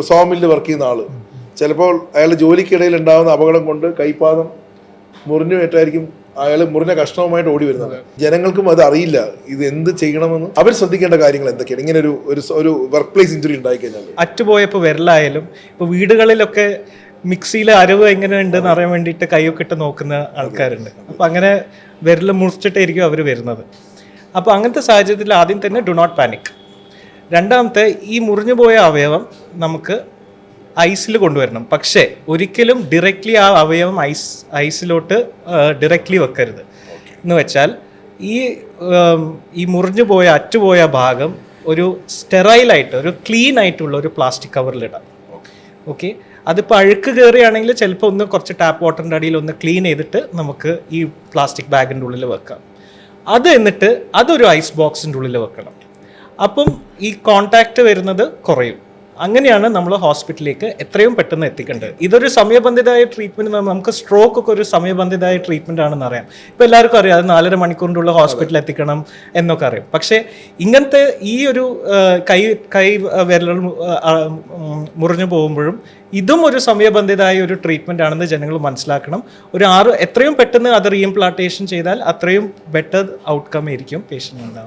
സോമില്ല് work ചെയ്യുന്ന ആൾ. ചിലപ്പോൾ അയാൾ ജോലിക്കിടയിൽ ഉണ്ടാകുന്ന അപകടം കൊണ്ട് കൈപ്പാദം മുറിഞ്ഞു ഏറ്റായിരിക്കും അയാൾ മുറിഞ്ഞ കഷ്ണവുമായിട്ട് ഓടി വരുന്നത്. ജനങ്ങൾക്കും അത് അറിയില്ല. ഇത് എന്ത് ചെയ്യണമെന്ന്. അവർ ശ്രദ്ധിക്കേണ്ട കാര്യങ്ങൾ എന്തൊക്കെയാണ്? ഇങ്ങനെ ഒരു ഒരു വർക്ക് പ്ലേസ് ഇഞ്ചുറി ഉണ്ടായിക്കഴിഞ്ഞാൽ അറ്റുപോയപ്പോൾ വിരലായാലും ഇപ്പോൾ വീടുകളിലൊക്കെ മിക്സിയിലെ അരവ് എങ്ങനെ ഉണ്ടെന്ന് അറിയാൻ വേണ്ടിയിട്ട് കൈയൊക്കെ ഇട്ട് നോക്കുന്ന ആൾക്കാരുണ്ട്. അപ്പോൾ അങ്ങനെ വിരൽ മുറിച്ചിട്ടായിരിക്കും അവർ വരുന്നത്. അപ്പോൾ അങ്ങനത്തെ സാഹചര്യത്തിൽ ആദ്യം തന്നെ ഡു നോട്ട് പാനിക് രണ്ടാമത്തെ ഈ മുറിഞ്ഞു പോയ അവയവം നമുക്ക് ഐസിൽ കൊണ്ടുവരണം. പക്ഷേ ഒരിക്കലും ഡയറക്റ്റ്ലി ആ അവയവം ഐസ് ഐസിലോട്ട് ഡയറക്റ്റ്ലി വെക്കരുത്. എന്ന് വെച്ചാൽ ഈ ഈ മുറിഞ്ഞു പോയ അറ്റുപോയ ഭാഗം ഒരു സ്റ്റെറൈലായിട്ട് ഒരു ക്ലീൻ ആയിട്ടുള്ള ഒരു പ്ലാസ്റ്റിക് കവറിലിടാം ഓക്കെ. അതിപ്പോൾ അഴുക്ക് കയറിയാണെങ്കിൽ ചിലപ്പോൾ ഒന്ന് കുറച്ച് ടാപ്പ് വാട്ടറിന്റെ അടിയിൽ ഒന്ന് ക്ലീൻ ചെയ്തിട്ട് നമുക്ക് ഈ പ്ലാസ്റ്റിക് ബാഗിന്റെ ഉള്ളിൽ വെക്കാം. അത് എന്നിട്ട് അതൊരു ഐസ് ബോക്സിന്റെ ഉള്ളിൽ വെക്കണം. അപ്പം ഈ കോണ്ടാക്റ്റ് വരുന്നത് കുറയും. അങ്ങനെയാണ് നമ്മൾ ഹോസ്പിറ്റലിലേക്ക് എത്രയും പെട്ടെന്ന് എത്തിക്കേണ്ടത്. ഇതൊരു സമയബന്ധിതമായ ട്രീറ്റ്മെന്റ് നമുക്ക് സ്ട്രോക്ക് ഒക്കെ ഒരു സമയബന്ധിതമായ ട്രീറ്റ്മെന്റ് ആണെന്ന് അറിയാം. ഇപ്പൊ എല്ലാവർക്കും അറിയാം അത് നാലര മണിക്കൂറിന്റെ ഹോസ്പിറ്റലിൽ എത്തിക്കണം എന്നൊക്കെ അറിയാം. പക്ഷേ ഇങ്ങനത്തെ ഈ ഒരു കൈ കൈ വിരലുകൾ മുറിഞ്ഞു പോകുമ്പോഴും ഇതും ഒരു സമയബന്ധിതമായ ഒരു ട്രീറ്റ്മെന്റ് ആണെന്ന് ജനങ്ങൾ മനസ്സിലാക്കണം. ഒരു ആറ് എത്രയും പെട്ടെന്ന് അത് റീഇംപ്ലാന്റേഷൻ ചെയ്താൽ അത്രയും ബെറ്റർ ഔട്ട്കം ആയിരിക്കും പേഷ്യന്റ് ഉണ്ടാവുക.